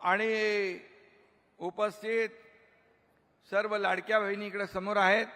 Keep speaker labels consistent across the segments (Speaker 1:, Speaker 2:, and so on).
Speaker 1: आणि उपस्थित सर्व लाडक्या बहिणी इकडे समोर आहेत.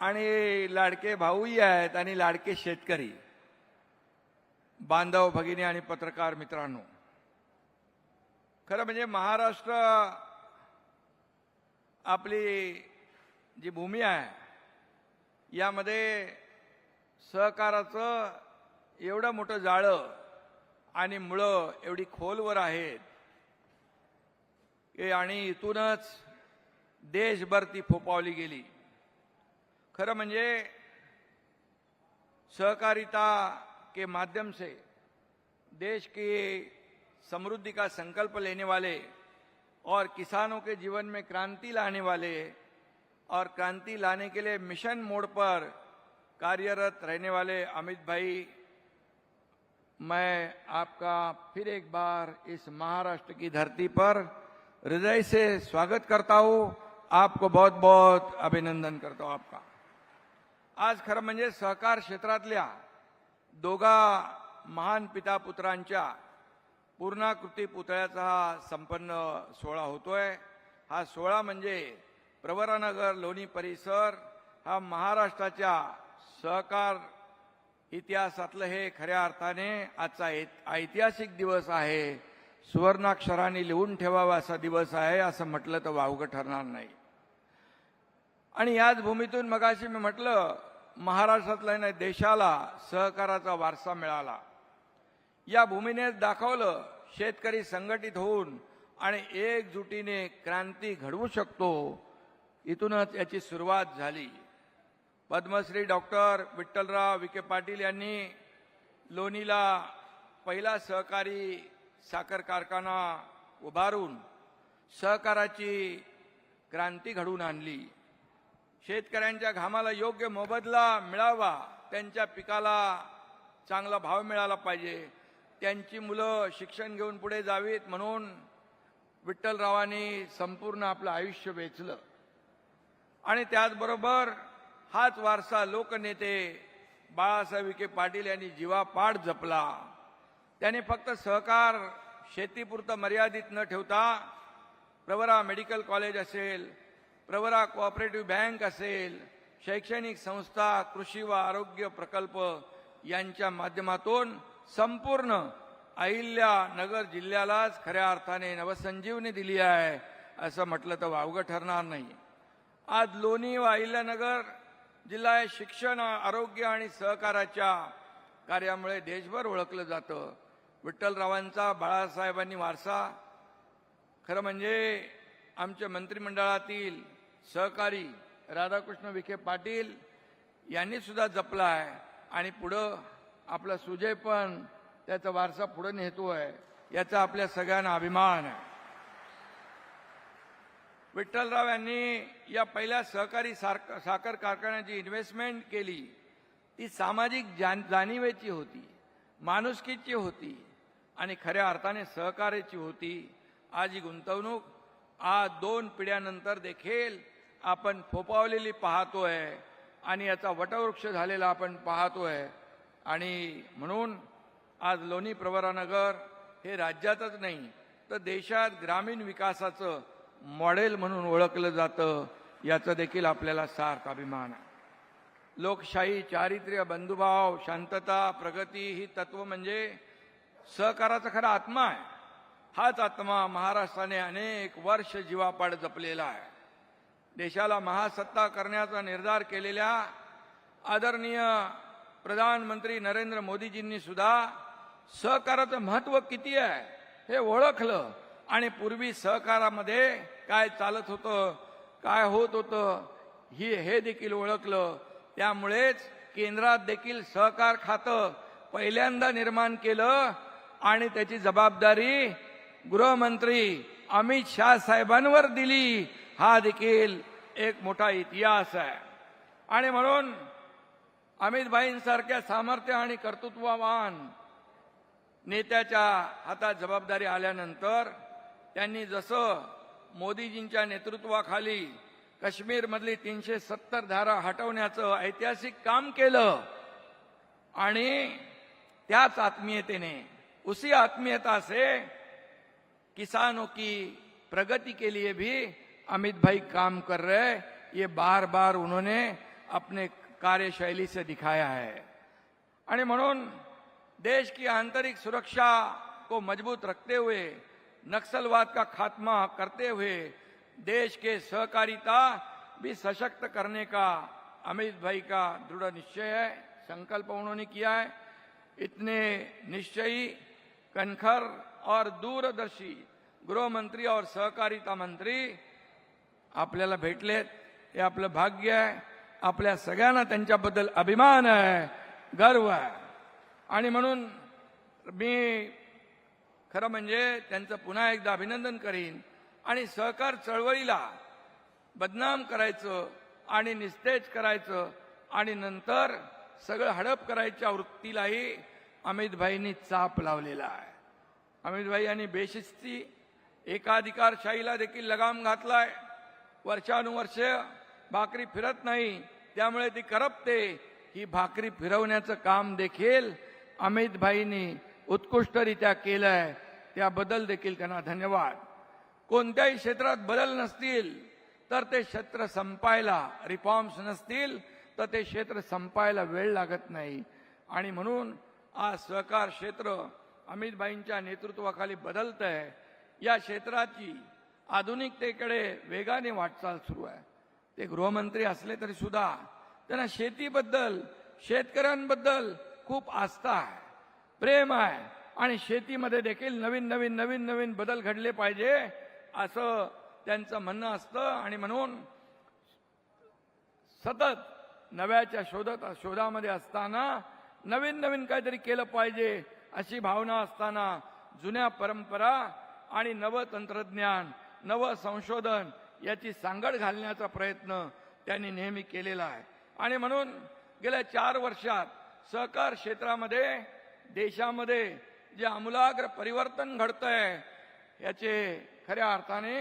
Speaker 1: आणि लाडके भाऊही आहेत आणि लाडके शेतकरी बांधव भगिनी आणि पत्रकार मित्रांनो. खरं म्हणजे महाराष्ट्र आपली जी भूमी आहे यामध्ये सहकाराचं एवढं मोठं जाळं आणि मुळं एवढी खोलवर आहेत. की आणि इथूनच देशभर ती फोपावली गेली. खरं म्हणजे सहकारिता के माध्यम से देश की समृद्धि का संकल्प लेने वाले और किसानों के जीवन में क्रांति लाने वाले और क्रांति लाने के लिए मिशन मोड पर कार्यरत रहने वाले अमित भाई मैं आपका फिर एक बार इस महाराष्ट्र की धरती पर हृदय से स्वागत करता हूं। आपको बहुत बहुत अभिनंदन करता हूँ आपका। आज खरं म्हणजे सहकार क्षेत्रातल्या दोघा महान पिता पुत्रांच्या पूर्णाकृती पुतळ्याचा हा संपन्न सोहळा होतोय. हा सोहळा म्हणजे प्रवरानगर लोणी परिसर हा महाराष्ट्राच्या सहकार इतिहासातलं हे खऱ्या अर्थाने आजचा ऐत- ऐतिहासिक दिवस आहे. सुवर्णाक्षराने लिहून ठेवावा असा दिवस आहे असं म्हटलं तर वावगं ठरणार नाही. आणि याच भूमीतून मगाशी मी म्हटलं महाराष्ट्रातल्या नाही देशाला सहकाराचा वारसा मिळाला. या भूमीने दाखवलं शेतकरी संघटित होऊन आणि एकजुटीने क्रांती घडवू शकतो इथूनच याची सुरुवात झाली. पद्मश्री डॉक्टर विठ्ठलराव विखे पाटील यांनी लोणीला पहिला सहकारी साखर कारखाना उभारून सहकाराची क्रांती घडवून आणली. शेतकऱ्यांच्या घामाला योग्य मोबदला मिळावा त्यांच्या पिकाला चांगला भाव मिळाला पाहिजे त्यांची मुलं शिक्षण घेऊन पुढे जावीत म्हणून विठ्ठलरावांनी संपूर्ण आपलं आयुष्य वेचलं. आणि त्याचबरोबर हाच वारसा लोकनेते बाळासाहेब विखे पाटील यांनी जीवापाड जपला. त्यांनी फक्त सहकार शेतीपुरतं मर्यादित न ठेवता प्रवरा मेडिकल कॉलेज असेल प्रवरा कोऑपरेटिव्ह बँक असेल शैक्षणिक संस्था कृषी व आरोग्य प्रकल्प यांच्या माध्यमातून संपूर्ण अहिल्या नगर जिल्ह्यालाच खऱ्या अर्थाने नवसंजीवनी दिली आहे असं म्हटलं तर वावगं ठरणार नाही. आज लोणी व अहिल्यानगर जिल्हा हे शिक्षण आरोग्य आणि सहकाराच्या कार्यामुळे देशभर ओळखलं जातं. विठ्ठलरावांचा बाळासाहेबांनी वारसा. खरं म्हणजे आमच्या मंत्रिमंडळातील सहकारी राधाकृष्ण विखे पाटील यांनी सुद्धा जपला आहे आणि पुढं आपला सुजय पण त्याचा वारसा पुढं नेतो आहे याचा आपल्या सगळ्यांना अभिमान आहे. विठ्ठलराव यांनी या पहिल्या सहकारी सार- साखर कारखान्याची इन्व्हेस्टमेंट केली. ती सामाजिक जाण जाणीवेची होती माणुसकीची होती आणि खऱ्या अर्थाने सहकार्याची होती. आज ही गुंतवणूक आज दोन पिढ्यानंतर देखील आपण फोपावलेली पाहतोय आणि याचा वटवृक्ष झालेला आपण पाहतोय. आणि म्हणून आज लोणी प्रवरानगर हे राज्यातच नाही तर देशात ग्रामीण विकासाचं मॉडेल म्हणून ओळखलं जातं याचा देखील आपल्याला सार्थ अभिमान आहे. लोकशाही चारित्र्य बंधुभाव शांतता प्रगती ही तत्व म्हणजे सहकाराचा खरा आत्मा आहे. हाच आत्मा महाराष्ट्राने अनेक वर्ष जीवापाड जपलेला आहे. देशाला महासत्ता करण्याचा निर्धार केलेल्या आदरणीय प्रधानमंत्री नरेंद्र मोदीजींनी सुद्धा सहकाराचं महत्त्व किती आहे हे ओळखलं. आणि पूर्वी सहकारामध्ये काय चालत होतं काय होत होतं ही हे देखील ओळखलं. त्यामुळेच केंद्रात देखील सहकार खातं पहिल्यांदा निर्माण केलं आणि त्याची जबाबदारी गृहमंत्री अमित शाह साहेबांवर दिली. हा देखील एक मोठा इतिहास आहे. आणि म्हणून अमित भाईंसारख्या सामर्थ्य आणि कर्तृत्ववान नेत्याच्या हातात जबाबदारी आल्यानंतर त्यांनी जसं मोदीजींच्या नेतृत्वाखाली काश्मीरमधली तीनशे सत्तर धारा हटवण्याचं ऐतिहासिक काम केलं आणि त्याच आत्मीयतेने उसी आत्मीयता से किसानों की प्रगति के लिए भी अमित भाई काम कर रहे ये बार बार उन्होंने अपने कार्यशैली से दिखाया है। आणि म्हणून देश की आंतरिक सुरक्षा को मजबूत रखते हुए नक्सलवाद का खात्मा करते हुए देश के सहकारिता भी सशक्त करने का अमित भाई का दृढ़ निश्चय है संकल्प उन्होंने किया है। इतने निश्चयी कनखर और दूरदर्शी गृह मंत्री और सहकारिता मंत्री आपल्याला भेटलेत हे आपलं भाग्य आहे आपल्या सगळ्यांना त्यांच्याबद्दल अभिमान आहे गर्व आहे. आणि म्हणून मी खरं म्हणजे त्यांचं पुन्हा एकदा अभिनंदन करीन. आणि सहकार चळवळीला बदनाम करायचं आणि निस्तेज करायचं आणि नंतर सगळं हडप करायच्या वृत्तीलाही अमितभाईंनी चाप लावलेला आहे. अमितभाई यांनी बेशिस्ती एकाधिकारशाहीला देखील लगाम घातलाय. वर्षानुवर्ष भाकरी फिरत नाही त्यामुळे ती करपते. ही भाकरी फिरवण्याचं काम देखील अमितभाईंनी उत्कृष्टरित्या केलं आहे त्याबद्दल देखील त्यांना धन्यवाद. कोणत्याही क्षेत्रात बदल नसतील तर ते क्षेत्र संपायला रिफॉर्म्स नसतील तर ते क्षेत्र संपायला वेळ लागत नाही. आणि म्हणून आज सहकार क्षेत्र अमितभाईंच्या नेतृत्वाखाली बदलत आहे या क्षेत्राची आधुनिकतेकडे वेगाने वाटचाल सुरू आहे. ते गृहमंत्री असले तरी सुद्धा त्यांना शेतीबद्दल शेतकऱ्यांबद्दल खूप आस्था आहे प्रेम आहे. आणि शेतीमध्ये देखील नवीन नवीन नवीन नवीन बदल घडले पाहिजे असं त्यांचं म्हणणं असतं. आणि म्हणून सतत नव्याच्या शोधत शोधामध्ये असताना नवीन नवीन काहीतरी केलं पाहिजे अशी भावना असताना जुन्या परंपरा आणि नवं तंत्रज्ञान नवं संशोधन याची सांगड घालण्याचा प्रयत्न त्यांनी नेहमी केलेला आहे. आणि म्हणून गेल्या चार वर्षात सहकार क्षेत्रामध्ये देशामध्ये जे आमूलाग्र परिवर्तन घडतंय याचे खऱ्या अर्थाने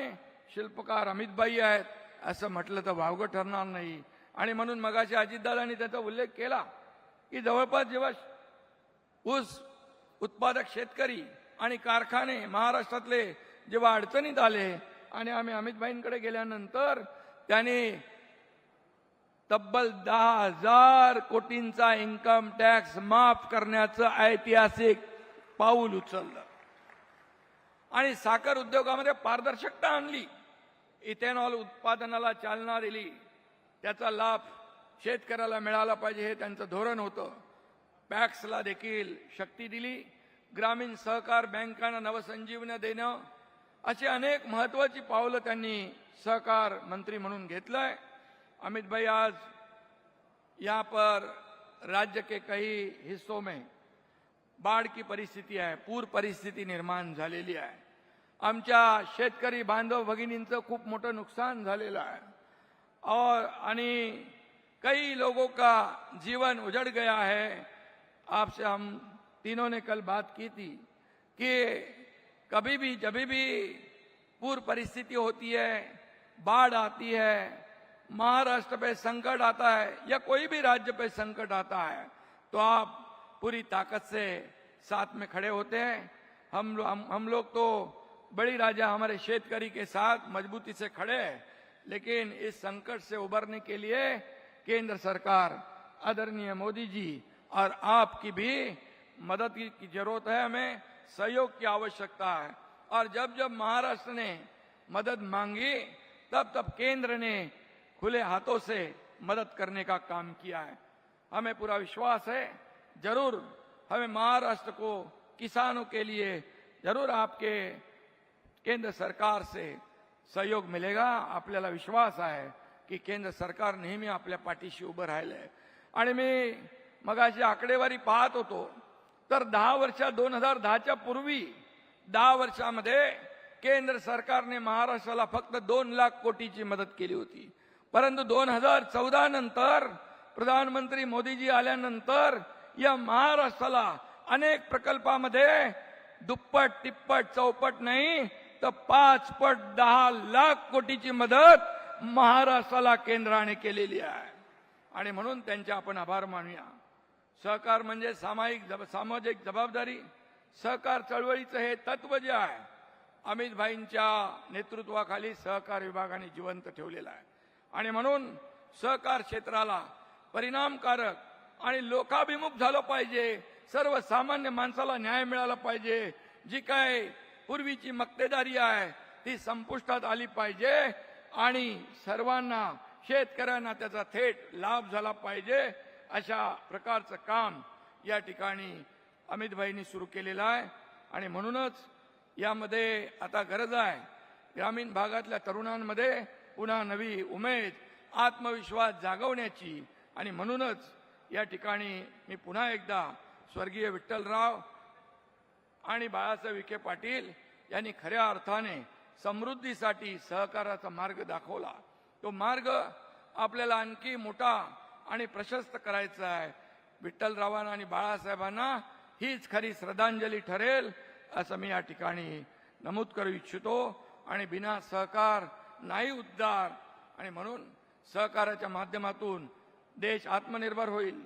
Speaker 1: शिल्पकार अमितबाई आहेत असं म्हटलं तर वावगं ठरणार नाही. आणि म्हणून मगाशी अजितदादांनी त्याचा उल्लेख केला की जवळपास जेव्हा ऊस उत्पादक शेतकरी आणि कारखाने महाराष्ट्रातले जेव्हा अडचणीत आले आणि आम्ही अमितबाईंकडे गेल्यानंतर त्यांनी तब्बल दहा हजार कोटींचा इन्कम टॅक्स माफ करण्याचं ऐतिहासिक पाऊल उचललं. आणि साखर उद्योगामध्ये पारदर्शकता आणली. इथेनॉल उत्पादनाला चालना दिली. त्याचा लाभ शेतकऱ्याला मिळाला पाहिजे हे त्यांचं धोरण होतं. पॅक्सला देखील शक्ती दिली. ग्रामीण सहकार बँकांना नवसंजीवनी देणं. अशी अनेक महत्वाची पावलं त्यांनी सहकार मंत्री म्हणून घेतलंय. अमित भाई आज यहाँ पर राज्य के कई हिस्सों में बाढ़ की परिस्थिती आहे, पूर परिस्थिती निर्माण झालेली आहे. आमच्या बांधव भगिनींचं खूप मोठं नुकसान आहे. और कई लोगों का जीवन उजड़ गया है. आपसे हम तीनों ने कल बात की थी कि कभी भी जब भी पूर परिस्थिति होती है, बाढ़ आती है, महाराष्ट्र पे संकट आता है या कोई भी राज्य पे संकट आता है तो आप पूरी ताकत से साथ में खड़े होते हैं। हम हम, हम लोग तो बड़ी राजा हमारे शेतकरी के साथ मजबूती से खड़े हैं लेकिन इस संकट से उबरने के लिए केंद्र सरकार आदरणीय मोदी जी और आपकी भी मदद की ज़रूरत है हमें सहयोग की आवश्यकता है। और जब जब महाराष्ट्र ने मदद मांगी तब तब केंद्र ने खुले हाथों से मदद करने का काम किया है। हमें पूरा विश्वास है जरूर हमें महाराष्ट्र को किसानों के लिए जरूर आपके केंद्र सरकार से सहयोग मिळेगा आपल्याला विश्वास आहे की केंद्र सरकार नेहमी आपल्या पाठीशी उभं राहिलंय. आणि मी मगाशी आकडेवारी पाहत होतो तर दहा वर्षात दोन हजार दहाच्या पूर्वी दहा वर्षामध्ये केंद्र सरकारने महाराष्ट्राला फक्त दोन लाख कोटीची मदत केली होती. परंतु दोन हजार चौदा नंतर प्रधानमंत्री मोदीजी आल्यानंतर या महाराष्ट्राला अनेक प्रकल्पामध्ये दुप्पट तिप्पट चौपट नाही तर पाच पट दहा लाख कोटीची मदत महाराष्ट्राला केंद्राने केलेली आहे. आणि म्हणून त्यांचे आपण आभार मानूया. सहकार म्हणजे सामायिक जब- सामाजिक जबाबदारी. सहकार चळवळीचं हे तत्व जे आहे अमित भाईंच्या नेतृत्वाखाली सहकार विभागाने जिवंत ठेवलेलं आहे. आणि म्हणून सहकार क्षेत्राला परिणामकारक आणि लोकाभिमुख झालं पाहिजे. सर्वसामान्य माणसाला न्याय मिळाला पाहिजे. जी काय पूर्वीची मक्तेदारी आहे ती संपुष्टात आली पाहिजे आणि सर्वांना शेतकऱ्यांना त्याचा थेट लाभ झाला पाहिजे अशा प्रकारचं काम या ठिकाणी अमितभाईंनी सुरू केलेलं आहे. आणि म्हणूनच यामध्ये आता गरज आहे ग्रामीण भागातल्या तरुणांमध्ये पुन्हा नवी उमेद आत्मविश्वास जागवण्याची. आणि म्हणूनच या ठिकाणी मी पुन्हा एकदा स्वर्गीय विठ्ठलराव आणि बाळासाहेब विखे पाटील यांनी खऱ्या अर्थाने समृद्धीसाठी सहकाराचा मार्ग दाखवला. तो मार्ग आपल्याला आणखी मोठा आणि प्रशस्त करायचा आहे. विठ्ठलरावांना आणि बाळासाहेबांना हीच खरी श्रद्धांजली ठरेल असं मी या ठिकाणी नमूद करू इच्छितो आणि बिना सहकार नाही उद्धार आणि म्हणून सहकाराच्या माध्यमातून देश आत्मनिर्भर होईल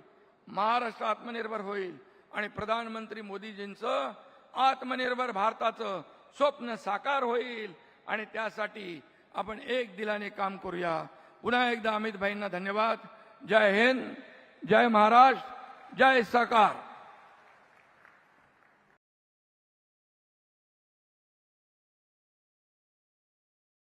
Speaker 1: महाराष्ट्र आत्मनिर्भर होईल आणि प्रधानमंत्री मोदीजींचं आत्मनिर्भर भारताचं स्वप्न साकार होईल. आणि त्यासाठी आपण एक दिलाने काम करूया. पुन्हा एकदा अमित भाईंना धन्यवाद. जय हिंद जय महाराष्ट्र जय सहकार